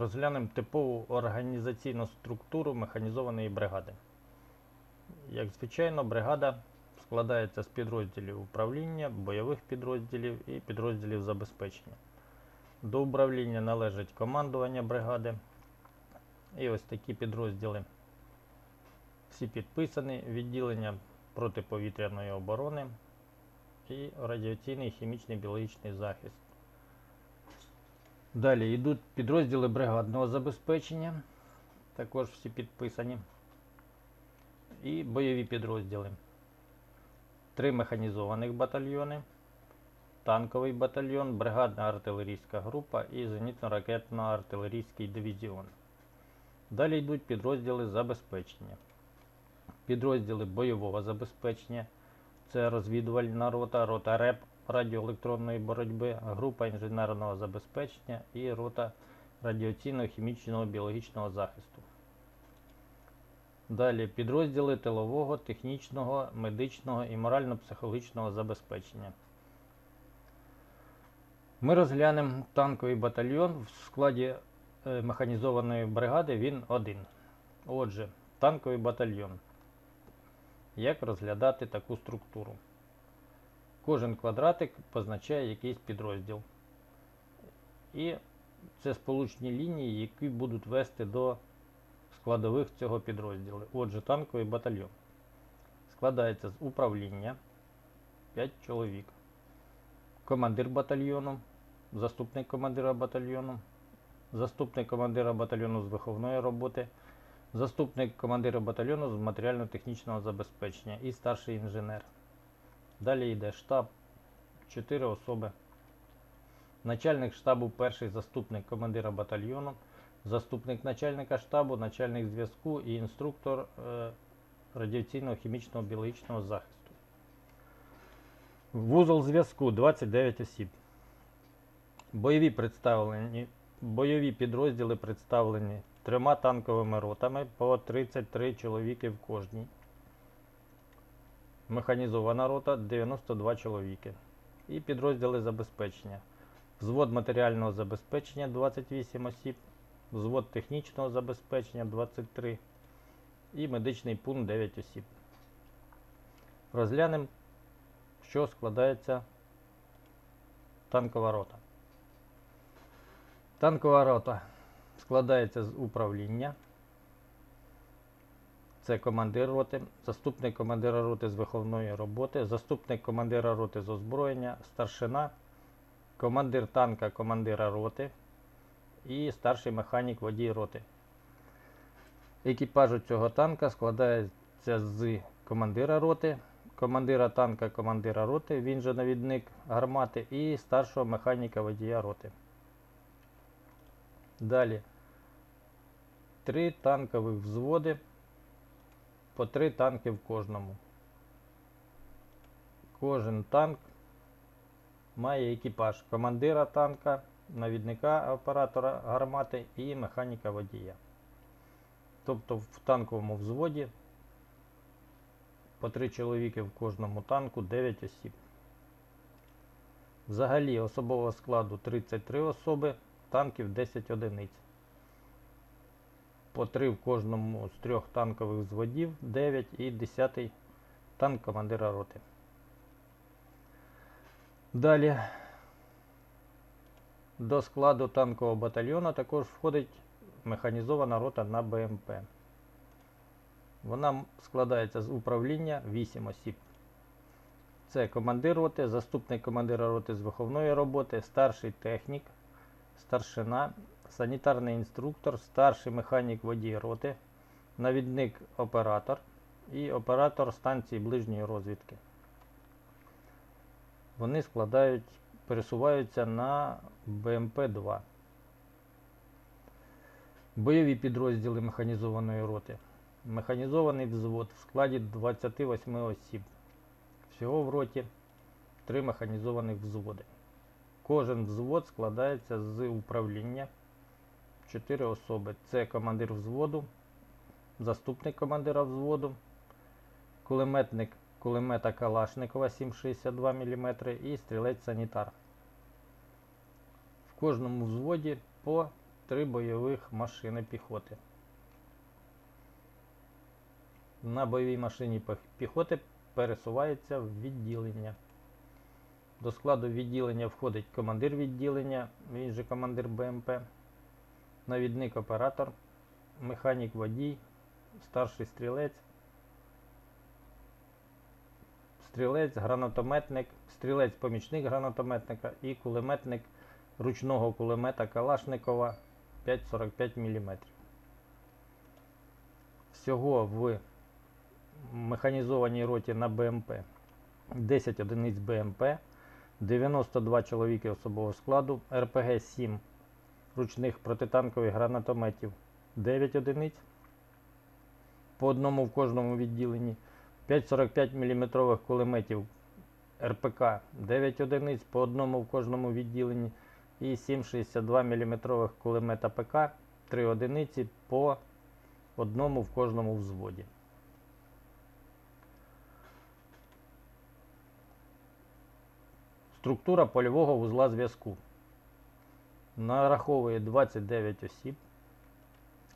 Розглянемо типову організаційну структуру механізованої бригади. Як звичайно, бригада складається з підрозділів управління, бойових підрозділів і підрозділів забезпечення. До управління належить командування бригади. І ось такі підрозділи. Всі підписані відділення протиповітряної оборони і радіаційний, хімічний, біологічний захист. Далі йдуть підрозділи бригадного забезпечення, також всі підписані. І бойові підрозділи. Три механізованих батальйони, танковий батальйон, бригадна артилерійська група і зенітно-ракетно-артилерійський дивізіон. Далі йдуть підрозділи забезпечення. Підрозділи бойового забезпечення це розвідувальна рота, рота РЕП радіоелектронної боротьби, група інженерного забезпечення і рота радіаційного, хімічного, біологічного захисту. Далі підрозділи тилового, технічного, медичного і морально-психологічного забезпечення. Ми розглянемо танковий батальйон в складі е, механізованої бригади. Він один. Отже, танковий батальйон. Як розглядати таку структуру? Кожен квадратик позначає якийсь підрозділ. І це сполучні лінії, які будуть вести до складових цього підрозділу. Отже, танковий батальйон складається з управління 5 чоловік, командир батальйону, заступник командира батальйону, заступник командира батальйону з виховної роботи, заступник командира батальйону з матеріально-технічного забезпечення і старший інженер. Далі йде штаб 4 особи. Начальник штабу перший заступник командира батальйону, заступник начальника штабу, начальник зв'язку і інструктор е, радіаційного хімічного біологічного захисту. Вузол зв'язку 29 осіб. Бойові представлені, бойові підрозділи представлені трьома танковими ротами по 33 чоловіки в кожній. Механізована рота 92 чоловіки. І підрозділи забезпечення. Взвод матеріального забезпечення 28 осіб, взвод технічного забезпечення 23 і медичний пункт 9 осіб. Розглянемо, що складається танкова рота. Танкова рота складається з управління. Це командир роти, заступник командира роти з виховної роботи, заступник командира роти з озброєння, старшина, командир танка командира роти і старший механік водій роти. Екіпажу цього танка складається з командира роти, командира танка командира роти, він же навідник гармати, і старшого механіка водія роти. Далі три танкових взводи по три танки в кожному. Кожен танк має екіпаж командира танка, навідника оператора гармати і механіка водія. Тобто в танковому взводі по три чоловіки в кожному танку 9 осіб. Взагалі особового складу 33 особи, танків 10 одиниць по 3 в кожному з трьох танкових взводів, 9 і 10 танк командира роти. Далі до складу танкового батальйону також входить механізована рота на БМП. Вона складається з управління 8 осіб. Це командир роти, заступник командира роти з виховної роботи, старший технік, старшина санітарний інструктор, старший механік водій роти, навідник оператор і оператор станції ближньої розвідки. Вони складають, пересуваються на БМП-2. Бойові підрозділи механізованої роти. Механізований взвод в складі 28 осіб. Всього в роті 3 механізованих взводи. Кожен взвод складається з управління 4 особи. Це командир взводу, заступник командира взводу, кулеметник кулемета Калашникова 7,62 мм і стрілець санітар. В кожному взводі по три бойових машини піхоти. На бойовій машині піхоти пересувається в відділення. До складу відділення входить командир відділення, він же командир БМП, навідник оператор, механік водій, старший стрілець, стрілець, гранатометник, стрілець помічник гранатометника і кулеметник ручного кулемета Калашникова 5,45 мм. Всього в механізованій роті на БМП 10 одиниць БМП, 92 чоловіки особового складу, РПГ 7 ручних протитанкових гранатометів. 9 одиниць по одному в кожному відділенні, 5,45 мм кулеметів РПК 9 одиниць по одному в кожному відділенні. І 7,62 мм кулемета ПК 3 одиниці по одному в кожному взводі. Структура польового вузла зв'язку. Нараховує 29 осіб.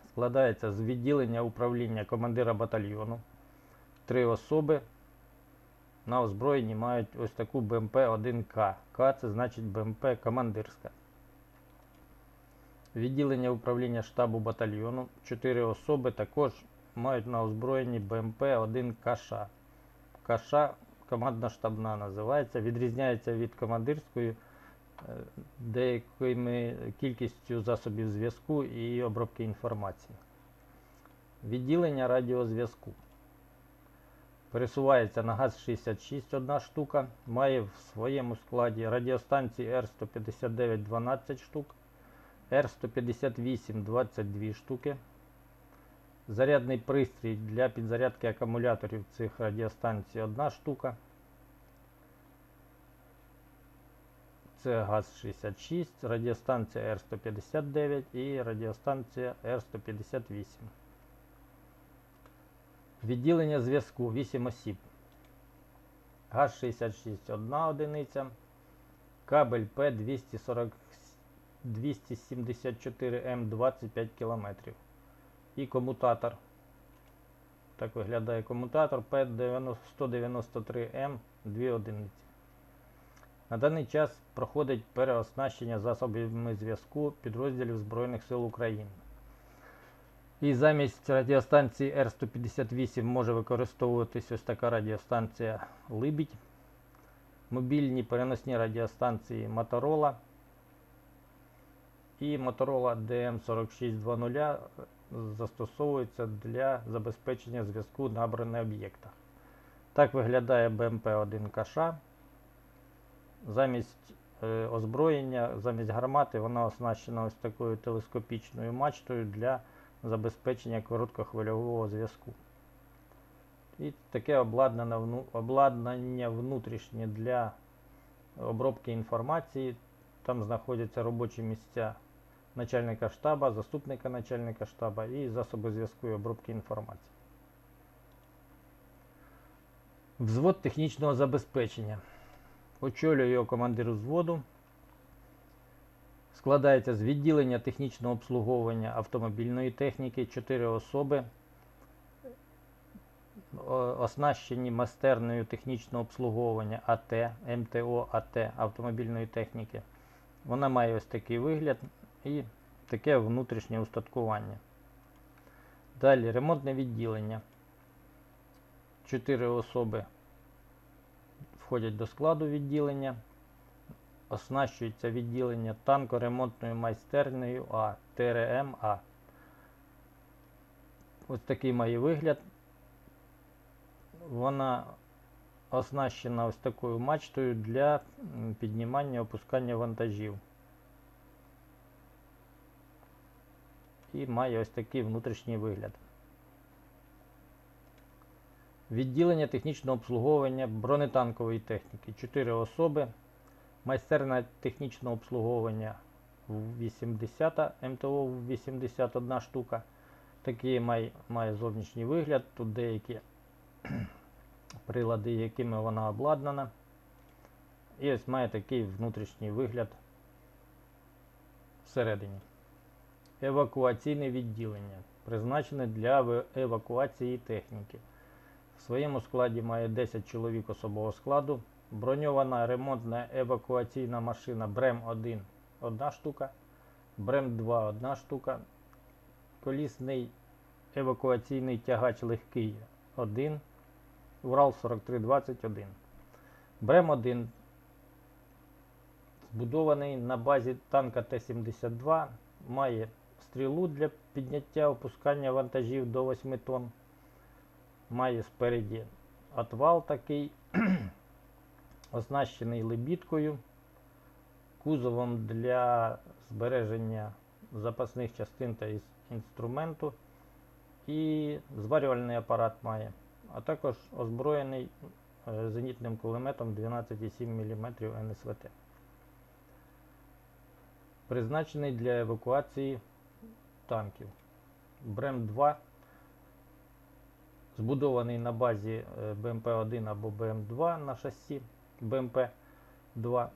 Складається з відділення управління командира батальйону. Три особи на озброєнні мають ось таку БМП-1К. К це значить БМП командирська. Відділення управління штабу батальйону. Чотири особи також мають на озброєнні БМП-1 КШ. Командна штабна називається, відрізняється від командирської деякими кількістю засобів зв'язку і обробки інформації. Відділення радіозв'язку. Пересувається на ГАЗ-66 одна штука, має в своєму складі радіостанції Р-159 12 штук, Р-158 22 штуки, Зарядний пристрій для підзарядки акумуляторів цих радіостанцій одна штука. Це ГАЗ-66, радіостанція Р-159 і радіостанція Р-158. Відділення зв'язку 8 осіб. ГАЗ-66 одна одиниця. Кабель П-240 274М 25 км і комутатор. Так виглядає комутатор P193M 2 одиниці. На даний час проходить переоснащення засобами зв'язку підрозділів Збройних сил України. І замість радіостанції Р-158 може використовуватись ось така радіостанція Либідь, мобільні переносні радіостанції Motorola і Motorola DM4620 застосовується для забезпечення зв'язку набраних об'єктах. Так виглядає БМП-1 Каша. Замість е, озброєння, замість гармати вона оснащена ось такою телескопічною мачтою для забезпечення короткохвильового зв'язку. І таке обладнання внутрішнє для обробки інформації. Там знаходяться робочі місця начальника штаба, заступника начальника штаба і засоби зв'язку і обробки інформації. Взвод технічного забезпечення. Очолює його командир взводу. Складається з відділення технічного обслуговування автомобільної техніки, 4 особи, оснащені майстернею технічного обслуговування АТ, МТО АТ автомобільної техніки. Вона має ось такий вигляд і таке внутрішнє устаткування. Далі ремонтне відділення. 4 особи входять до складу відділення. Оснащується відділення танкоремонтною майстернею А, ТРМ А. Ось такий має вигляд. Вона оснащена ось такою мачтою для піднімання опускання вантажів. І має ось такий внутрішній вигляд. Відділення технічного обслуговування бронетанкової техніки. 4 особи. Майстерна технічного обслуговування в 80, МТО 81 штука. Такий має, має зовнішній вигляд. Тут деякі прилади, якими вона обладнана. І ось має такий внутрішній вигляд всередині. евакуаційне відділення, призначене для евакуації техніки. В своєму складі має 10 чоловік особового складу, броньована ремонтна евакуаційна машина БРЕМ-1 одна штука, БРЕМ-2 одна штука, колісний евакуаційний тягач легкий 1, Урал 4321. БРЕМ-1 збудований на базі танка Т-72, має стрілу для підняття опускання вантажів до 8 тонн. Має спереді отвал такий, оснащений лебідкою, кузовом для збереження запасних частин та інструменту і зварювальний апарат має, а також озброєний е, зенітним кулеметом 12,7 мм НСВТ. Призначений для евакуації танків. БРЕМ-2 збудований на базі е, БМП-1 або БМ-2 на шасі БМП-2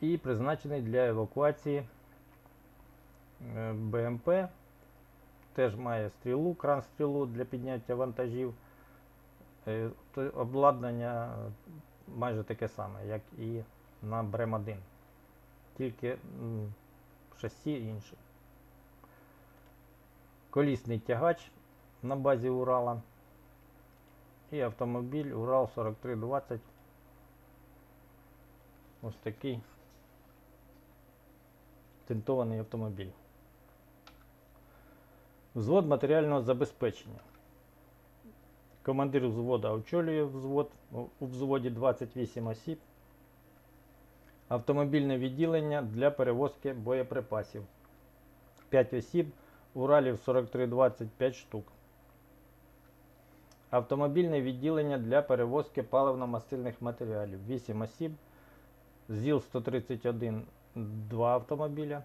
і призначений для евакуації е, БМП. Теж має стрілу, кран стрілу для підняття вантажів. Е, Обладнання е, майже таке саме, як і на БРЕМ-1. Тільки шасі інше. Колісний тягач на базі Урала і автомобіль Урал 4320. Ось такий тентований автомобіль. Взвод матеріального забезпечення. Командир взвода очолює взвод. У- взводі 28 осіб. Автомобільне відділення для перевозки боєприпасів. 5 осіб. Уралів 4325 штук. Автомобільне відділення для перевозки паливно-мастильних матеріалів 8 осіб. ЗІЛ 131 2 автомобіля.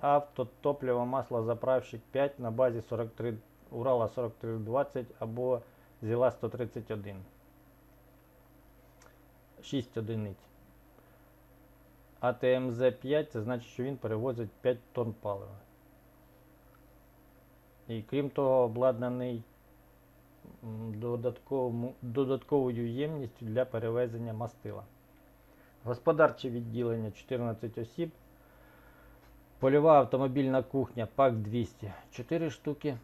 Авто, топливо, масло, заправщик 5 на базі 43 Урала 4320 або ЗІЛа 131. 6 одиниць. АТМЗ 5 це значить, що він перевозить 5 тонн палива. І крім того, обладнаний додатковою ємністю для перевезення мастила. Господарче відділення 14 осіб. Польова автомобільна кухня ПАК 200 4 штуки.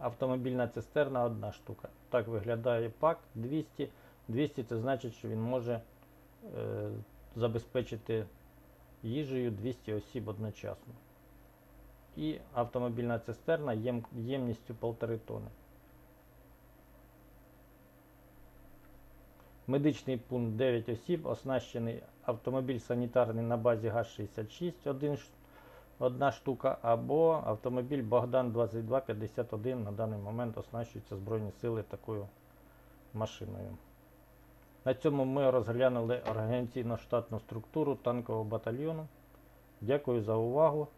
Автомобільна цистерна 1 штука. Так виглядає ПАК 200. 200 це значить, що він може е, забезпечити їжею 200 осіб одночасно. І автомобільна цистерна єм, ємністю 1,5 тонни. Медичний пункт 9 осіб, оснащений автомобіль санітарний на базі ГАЗ-66, один, одна штука, або автомобіль Богдан 2251 на даний момент оснащується Збройні сили такою машиною. На цьому ми розглянули організаційно-штатну структуру танкового батальйону. Дякую за увагу.